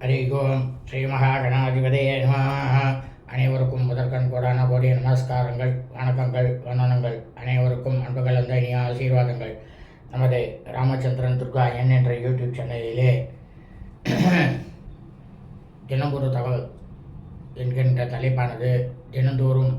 ஹரி ஓம் ஸ்ரீ மகாகணாதிபதே நம அனைவருக்கும் முதற்கண் கோடான கோடிய நமஸ்காரங்கள் வணக்கங்கள் வந்தனங்கள் அனைவருக்கும் அன்புகள் அந்த இனிய ஆசீர்வாதங்கள் நமது ராமச்சந்திரன் துர்கா என் என்ற யூடியூப் சேனலிலே தினம்பொரு தகவல் என்கின்ற தலைப்பானது தினந்தோறும்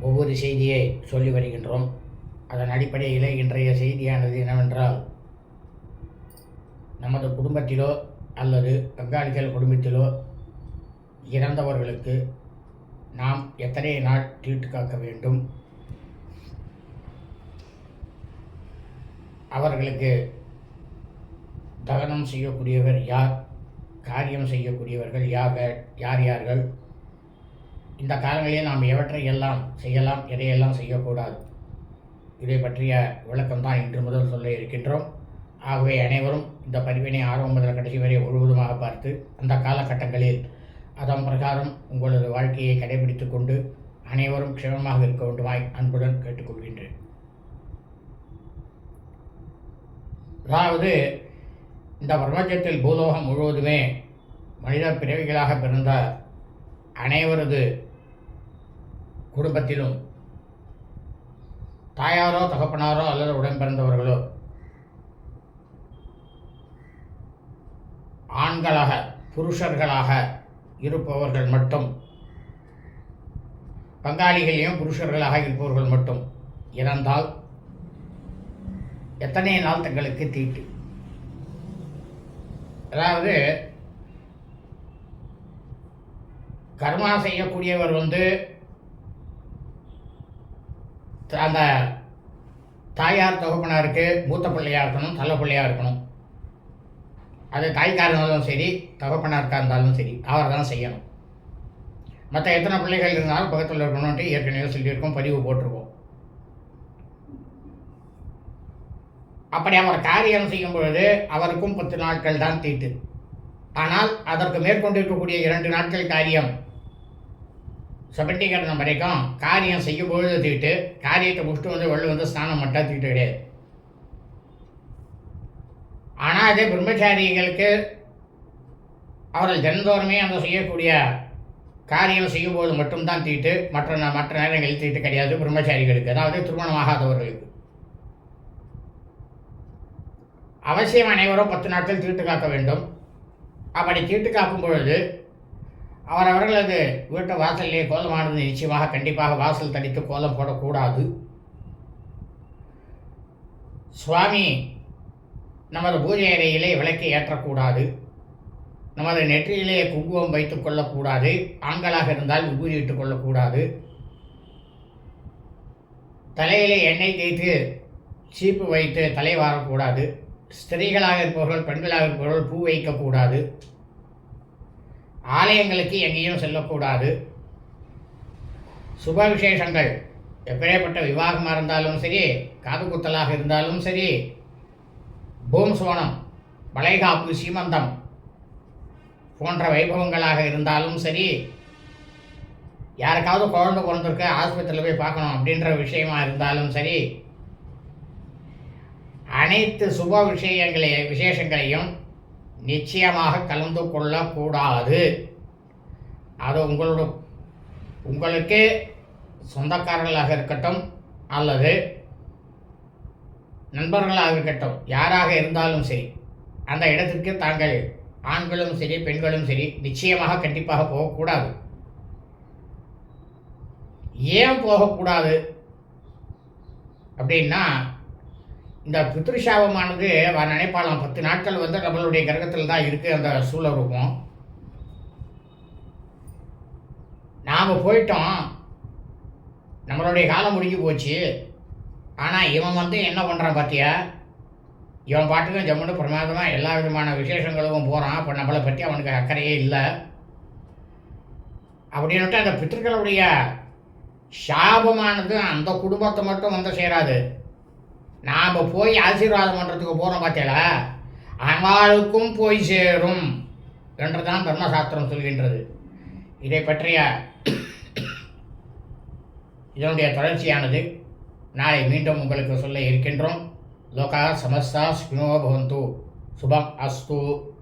ஒவ்வொரு செய்தியை சொல்லி வருகின்றோம். அதன் அடிப்படையிலே இன்றைய செய்தியானது என்னவென்றால் நமது குடும்பத்திலோ அல்லது பங்காளிகள் குடும்பத்திலோ இறந்தவர்களுக்கு நாம் எத்தனை நாள் தீட்டு காக்க வேண்டும்? அவர்களுக்கு தகனம் செய்யக்கூடியவர் யார்? காரியம் செய்யக்கூடியவர்கள் யார்கள் யார் யார்கள்? இந்த காலங்களில் நாம் எவற்றை எல்லாம் செய்யலாம் எதையெல்லாம் செய்யக்கூடாது? இதை பற்றிய விளக்கம்தான் இன்று முதல் சொல்ல இருக்கின்றோம். ஆகவே அனைவரும் இந்த பதிவினை ஆரம்பம் முதல் கடைசி வரை முழுவதுமாக பார்த்து அந்த காலகட்டங்களில் அதன் பிரகாரம் உங்களது வாழ்க்கையை கடைபிடித்துக் கொண்டு அனைவரும் க்ஷமமாக இருக்க வேண்டுமாய் அன்புடன் கேட்டுக்கொள்கின்றேன். அதாவது இந்த பிரபஞ்சத்தில் பூலோகம் முழுவதுமே மனித பிறவிகளாக பிறந்த அனைவரது குடும்பத்திலும் தாயாரோ தகப்பனாரோ அல்லது உடன் பிறந்தவர்களோ ஆண்களாக புருஷர்களாக இருப்பவர்கள் மட்டும். பங்காளிகளையும் புருஷர்களாக இருப்பவர்கள் மட்டும். இறந்தால் எத்தனை நாள் தங்களுக்கு தீட்டு? அதாவது கர்மா செய்யக்கூடியவர் வந்து அந்த தாயார் தகப்பனாருக்கு மூத்த பிள்ளையாக இருக்கணும் தள்ள பிள்ளையாக இருக்கணும். அது தாய்க்காக இருந்தாலும் சரி தகப்பனாருக்காக இருந்தாலும் சரி அவர் தான் செய்யணும். மற்ற எத்தனை பிள்ளைகள் இருந்தாலும் பக்கத்தில் இருக்கணும்ட்டு ஏற்கனவே சொல்லியிருக்கோம் பதிவு போட்டிருக்கோம். அப்படி அவர் காரியம் செய்யும் பொழுது அவருக்கும் பத்து நாட்கள் தான் தீட்டு. ஆனால் அதற்கு மேற்கொண்டிருக்கக்கூடிய இரண்டு நாட்கள் காரியம். செபட்டிகரணம் வரைக்கும் காரியம் செய்யும் பொழுது தீட்டு காரியத்தை முடிச்சுட்டு வந்து வெளில வந்து ஸ்நானம் மட்டும் தீட்டு கிடையாது. ஆனால் அதே பிரம்மச்சாரிகளுக்கு அவர்கள் தினந்தோறுமே அந்த செய்யக்கூடிய காரியம் செய்யும்போது மட்டும்தான் தீட்டு மற்ற ந- மற்ற நேரங்களில் தீட்டு கிடையாது பிரம்மச்சாரிகளுக்கு. அதாவது திருமணமாகாதவர்களுக்கு. அவசியம் அனைவரும் பத்து நாட்கள் தீட்டு காக்க வேண்டும். அப்படி தீட்டு காக்கும் பொழுது அவரவர்களது வீட்டு வாசலிலே கோலமானது நிச்சயமாக கண்டிப்பாக வாசல் தடித்து கோலம் போடக்கூடாது. சுவாமி நமது பூஜை அறையிலே விளக்கை ஏற்றக்கூடாது. நமது நெற்றியிலே குங்குமம் வைத்துக் கொள்ளக்கூடாது. ஆண்களாக இருந்தால் விபூதி கொள்ளக்கூடாது. தலையிலே எண்ணெய் தேய்த்து சீப்பு வைத்து தலை வாரக்கூடாது. ஸ்திரீகளாக இருப்பவர்கள் பெண்களாக இருப்பவர்கள் பூ வைக்கக்கூடாது. ஆலயங்களுக்கு எங்கேயும் செல்லக்கூடாது. சுப விசேஷங்கள் எப்பேற்பட்ட விவாகமாக இருந்தாலும் சரி காது குத்தலாக இருந்தாலும் சரி பூம் சோனம் வளைகாப்பு சீமந்தம். போன்ற வைபவங்களாக இருந்தாலும் சரி யாருக்காவது குழந்தை பிறந்திருக்க ஆஸ்பத்திரியில் போய் பார்க்கணும் அப்படின்ற விஷயமா இருந்தாலும் சரி அனைத்து சுப விஷயங்களை விசேஷங்களையும் நிச்சயமாக கலந்து கொள்ளக்கூடாது. அது உங்களோட உங்களுக்கு சொந்தக்காரர்களாக இருக்கட்டும் அல்லது நண்பர்களாக இருக்கட்டும் யாராக இருந்தாலும் சரி அந்த இடத்திற்கு தாங்கள் ஆண்களும் சரி பெண்களும் சரி நிச்சயமாக கண்டிப்பாக போகக்கூடாது. ஏன் போகக்கூடாது? அப்படின்னா இந்த பித்ருஷாபமானது அவன் நினைப்பாளாம் பத்து நாட்கள் வந்து நம்மளுடைய கிரகத்தில் தான் இருக்குது அந்த சூழரூபம் நாம் போயிட்டோம். நம்மளுடைய காலம் முடிஞ்சு போச்சு. ஆனால் இவன் வந்து என்ன பண்ணுறான் பார்த்தியா இவன் பாட்டுக்கும் ஜம்முன்னு பிரமாதமாக எல்லா விதமான விசேஷங்களுக்கும் போகிறான் இப்போ நம்மளை பற்றி அவனுக்கு அக்கறையே இல்லை. அப்படின்னுட்டு அந்த பித்தர்களுடைய சாபமானது அந்த குடும்பத்தை மட்டும் வந்து சேராது. நாம் போய் ஆசீர்வாதம் பண்ணுறதுக்கு போகிறோம் பார்த்தீங்களா அவளுக்கும் போய் சேரும் என்றுதான் தர்மசாஸ்திரம் சொல்கின்றது. இதை பற்றிய இதனுடைய தொடர்ச்சியானது. நாளை மீண்டும் உங்களுக்கு சொல்ல இருக்கின்றோம். லோகா சமஸ்தா ஸ்பினோ பவந்து. சுபம் அஸ்து.